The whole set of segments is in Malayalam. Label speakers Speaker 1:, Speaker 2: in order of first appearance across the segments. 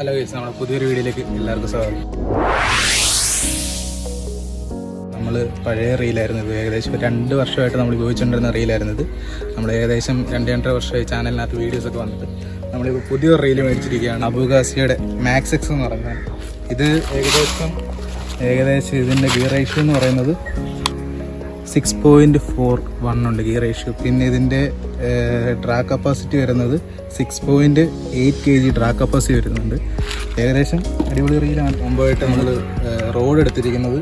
Speaker 1: ഹലോ ഗൈസ് നമ്മുടെ പുതിയൊരു വീഡിയോയിലേക്ക് എല്ലാവർക്കും സ്വാഗതം. നമ്മൾ പഴയ റീലായിരുന്നു ഇത് ഏകദേശം രണ്ട് വർഷമായിട്ട് നമ്മൾ ഉപയോഗിച്ചുകൊണ്ടിരുന്ന റീലായിരുന്നു ഇത്. നമ്മൾ ഏകദേശം രണ്ട് രണ്ടര വർഷമായി ചാനലിനകത്ത് വീഡിയോസൊക്കെ വന്നിട്ട് നമ്മളിപ്പോൾ പുതിയൊരു റീൽ മേടിച്ചിരിക്കുകയാണ്. അബുഗാസിയുടെ മാക്സ് എക്സ് എന്ന് പറയുന്നത്. ഇത് ഏകദേശം ഏകദേശം ഇതിന്റെ ഗിയർ റേഷ്യോ എന്ന് പറയുന്നത് സിക്സ് പോയിന്റ് ഫോർ വൺ ഉണ്ട് ഗിയർ റേഷ്യോ പിന്നെ ഇതിന്റെ ഡ്രാ കപ്പാസിറ്റി വരുന്നത് six point eight K G drag capacity വരുന്നുണ്ട്. ഏകദേശം അടിപൊളി റീലാണ് മുമ്പായിട്ട് നമ്മൾ റോഡ് എടുത്തിരിക്കുന്നത്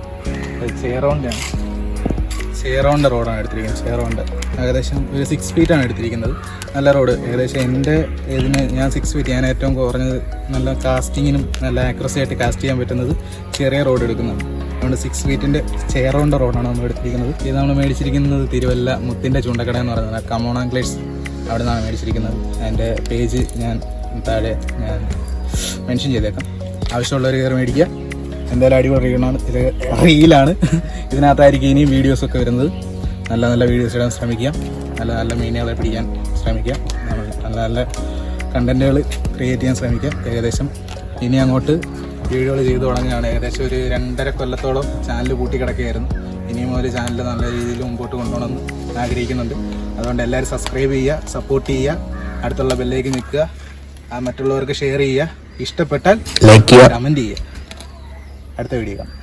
Speaker 1: ചേറോണ്ടാണ് ചേറോണ്ട റോഡാണ് എടുത്തിരിക്കുന്നത്. ചേറോണ്ട ഏകദേശം ഒരു സിക്സ് ഫീറ്റാണ് എടുത്തിരിക്കുന്നത്. നല്ല റോഡ് ഏകദേശം എന്റെ ഇതിന് ഞാൻ സിക്സ് ഫീറ്റ് ഞാൻ ഏറ്റവും കുറഞ്ഞത് നല്ല കാസ്റ്റിങ്ങിനും നല്ല ആക്യുറസി ആയിട്ട് കാസ്റ്റ് ചെയ്യാൻ പറ്റുന്നത് ചെറിയ റോഡ് എടുക്കുന്നതാണ്. അതുകൊണ്ട് സിക്സ് ഫീറ്റിന്റെ ചേറോണ്ട റോഡാണ് നമ്മൾ എടുത്തിരിക്കുന്നത്. ഇത് നമ്മൾ മേടിച്ചിരിക്കുന്നത് തിരുവല്ല മുത്തിന്റെ ചൂണ്ടക്കട എന്ന് പറയുന്നത്. കമോൺ ആംഗ്ലേഴ്സ് അവിടെ നിന്നാണ് മേടിച്ചിരിക്കുന്നത്. എന്റെ പേജ് ഞാൻ താഴെ ഞാൻ മെൻഷൻ ചെയ്തേക്കാം. ആവശ്യമുള്ളവർ കയറി മേടിക്കുക. എന്തായാലും അടിപൊളി റീലാണ് ഇത് റീലാണ് ഇതിനകത്തായിരിക്കും ഇനിയും വീഡിയോസൊക്കെ വരുന്നത്. നല്ല നല്ല വീഡിയോസ് ഇടാൻ ശ്രമിക്കുക. നല്ല നല്ല മീനുകളെ പിടിക്കാൻ ശ്രമിക്കുക. നല്ല നല്ല കണ്ടന്റുകൾ ക്രിയേറ്റ് ചെയ്യാൻ ശ്രമിക്കുക ഏകദേശം. ഇനി അങ്ങോട്ട് വീഡിയോകൾ ചെയ്തു തുടങ്ങിയാണ് ഏകദേശം ഒരു രണ്ടര കൊല്ലത്തോളം ചാനൽ കൂട്ടി കിടക്കുകയായിരുന്നു. ഇനിയും ഒരു ചാനൽ നല്ല രീതിയിൽ മുമ്പോട്ട് കൊണ്ടുപോകണമെന്ന് ആഗ്രഹിക്കുന്നുണ്ട്. അതുകൊണ്ട് എല്ലാവരും സബ്സ്ക്രൈബ് ചെയ്യുക സപ്പോർട്ട് ചെയ്യുക അടുത്തുള്ള ബെല്ലേക്ക് നിൽക്കുക മറ്റുള്ളവർക്ക് ഷെയർ ചെയ്യുക. ഇഷ്ടപ്പെട്ടാൽ
Speaker 2: ലൈക്ക് ചെയ്യുക.
Speaker 1: കമന്റ് ചെയ്യുക. അടുത്ത വീഡിയോ കാണാം.